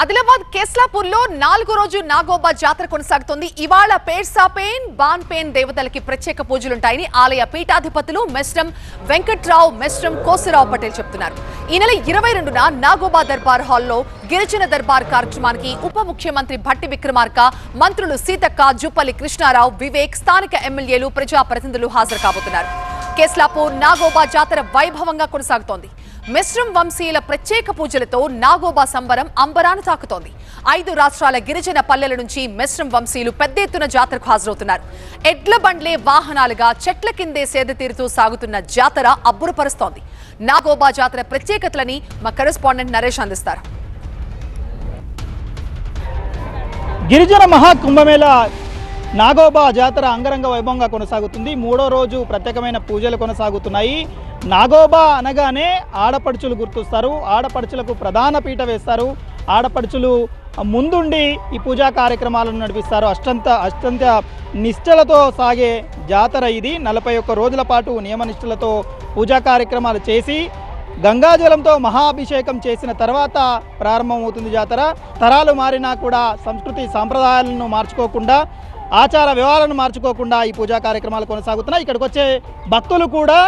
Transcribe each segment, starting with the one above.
ఆదిలాబాద్ కేస్లాపూర్లో నాలుగో రోజు నాగోబా జాతర కొనసాగుతోంది. ఇవాళ పేర్సాపేన్ బాన్పేన్ దేవతలకి ప్రత్యేక పూజలుంటాయని ఆలయ పీఠాధిపతులు మెస్రం వెంకట్రావు మెస్రం కోసరావు పటేల్ చెప్తున్నారు. ఈ నెల ఇరవై రెండున నాగోబా దర్బార్ హాల్లో గిరిజన దర్బార్ కార్యక్రమానికి ఉప ముఖ్యమంత్రి భట్టి విక్రమార్క మంత్రులు సీతక్క జుపల్లి కృష్ణారావు వివేక్ స్థానిక ఎమ్మెల్యేలు ప్రజాప్రతినిధులు హాజరు కాబోతున్నారు. కేస్లాపూర్ నాగోబా జాతర వైభవంగా కొనసాగుతోంది. మిశ్రం వంశీయుల ప్రత్యేక పూజలతో నాగోబా సంబరం అంబరాను తాకుతోంది. ఐదు రాష్ట్రాల గిరిజన పల్లెల నుంచి మిశ్రం వంశీయులు పెద్ద ఎత్తున జాతరకు హాజరవుతున్నారు. ఎడ్ల బండ్లే వాహనాలుగా చెట్ల కిందే సేద తీరుతూ సాగుతున్న జాతర అబ్బురపరుస్తోంది. నాగోబా జాతర ప్రత్యేకతలని మా కరెస్పాండెంట్ నరేష్ అందిస్తారు. గిరిజన మహాకుంభమేళ నాగోబా జాతర అంగరంగ వైభవంగా కొనసాగుతుంది. మూడో రోజు ప్రత్యేకమైన పూజలు కొనసాగుతున్నాయి. నాగోబా అనగానే ఆడపడుచులు గుర్తొస్తారు. ఆడపడుచులకు ప్రధాన పీట వేస్తారు. ఆడపడుచులు ముందుండి ఈ పూజా కార్యక్రమాలను నడిపిస్తారు. అష్టంత అష్టంత నిష్టలతో సాగే జాతర ఇది. నలభై ఒక్క రోజుల పాటు నియమనిష్టలతో పూజా కార్యక్రమాలు చేసి గంగాజలంతో మహాభిషేకం చేసిన తర్వాత ప్రారంభమవుతుంది జాతర. తరాలు మారినా కూడా సంస్కృతి సాంప్రదాయాలను మార్చుకోకుండా ఆచార వ్యవహారాలను మార్చుకోకుండా ఈ పూజా కార్యక్రమాలు కొనసాగుతున్నాయి. ఇక్కడికి వచ్చే భక్తులు కూడా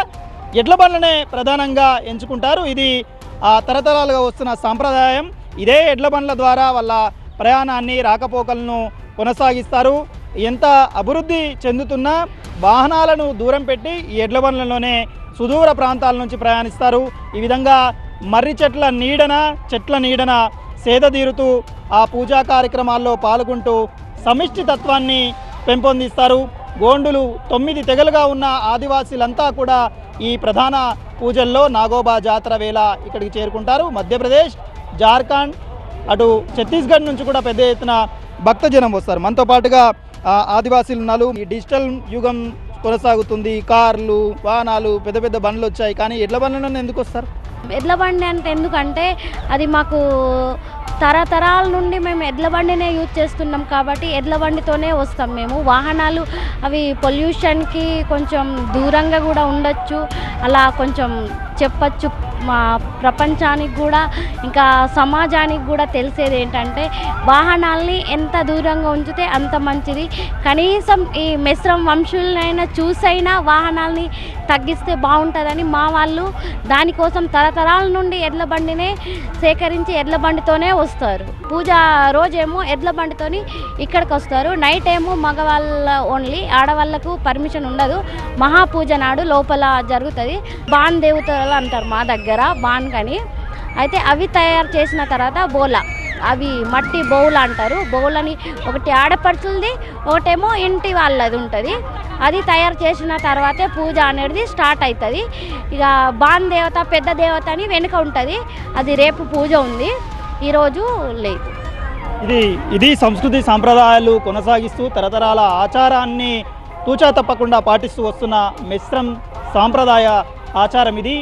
ఎడ్ల బండ్లనే ప్రధానంగా ఎంచుకుంటారు. ఇది ఆ తరతరాలుగా వస్తున్న సాంప్రదాయం. ఇదే ఎడ్ల బండ్ల ద్వారా వాళ్ళ ప్రయాణాన్ని రాకపోకలను కొనసాగిస్తారు. ఎంత అభివృద్ధి చెందుతున్నా వాహనాలను దూరం పెట్టి ఈ ఎడ్ల బండ్లలోనే సుదూర ప్రాంతాల నుంచి ప్రయాణిస్తారు. ఈ విధంగా మర్రి చెట్ల నీడన చెట్ల నీడన సేద తీరుతూ ఆ పూజా కార్యక్రమాల్లో పాల్గొంటూ సమిష్టి తత్వాన్ని పెంపొందిస్తారు. గోండులు తొమ్మిది తెగలుగా ఉన్న ఆదివాసీలంతా కూడా ఈ ప్రధాన పూజల్లో నాగోబా జాతర వేళ ఇక్కడికి చేరుకుంటారు. మధ్యప్రదేశ్ జార్ఖండ్ అటు ఛత్తీస్గఢ్ నుంచి కూడా పెద్ద ఎత్తున భక్తజనం వస్తారు. మనతో పాటుగా ఆదివాసీలు ఉన్నారు. ఈ డిజిటల్ యుగం కొనసాగుతుంది. కార్లు వాహనాలు పెద్ద పెద్ద బండ్లు వచ్చాయి. కానీ ఎడ్ల బండ్లను ఎందుకు వస్తారు? ఎడ్ల బండి అంటే ఎందుకంటే అది మాకు తరతరాల నుండి మేము ఎడ్ల బండినే యూజ్ చేస్తున్నాం కాబట్టి ఎడ్ల బండితోనే వస్తాం మేము. వాహనాలు అవి పొల్యూషన్కి కొంచెం దూరంగా కూడా ఉండొచ్చు. అలా కొంచెం చెప్పచ్చు. మా ప్రపంచానికి కూడా ఇంకా సమాజానికి కూడా తెలిసేది ఏంటంటే వాహనాల్ని ఎంత దూరంగా ఉంచితే అంత మంచిది. కనీసం ఈ మిశ్రమ వంశులనైనా చూసైనా వాహనాల్ని తగ్గిస్తే బాగుంటుందని మా వాళ్ళు దానికోసం తరతరాల నుండి ఎడ్ల బండినే సేకరించి ఎడ్ల బండితోనే వస్తారు. పూజ రోజేమో ఎడ్ల బండితోని ఇక్కడికి వస్తారు నైట్ ఏమో మగవాళ్ళ ఓన్లీ ఆడవాళ్ళకు పర్మిషన్ ఉండదు. మహాపూజ నాడు లోపల జరుగుతుంది. బాన్ దేవతలు అంటారు మా దగ్గర బాన్కని అయితే అవి తయారు చేసిన తర్వాత బోలా. అవి మట్టి బౌల్ అంటారు. బౌలని ఒకటి ఆడపడుచులది ఒకటేమో ఇంటి వాళ్ళది ఉంటుంది. అది తయారు చేసిన తర్వాతే పూజ అనేది స్టార్ట్ అవుతుంది ఇక బాన్ దేవత పెద్ద దేవత అని వెనుక ఉంటుంది. అది రేపు పూజ ఉంది. ఈరోజు లేదు. ఇది ఇది సంస్కృతి సాంప్రదాయాలు కొనసాగిస్తూ తరతరాల ఆచారాన్ని తూచా తప్పకుండా పాటిస్తూ వస్తున్న మిశ్రం సాంప్రదాయ ఆచారం ఇది.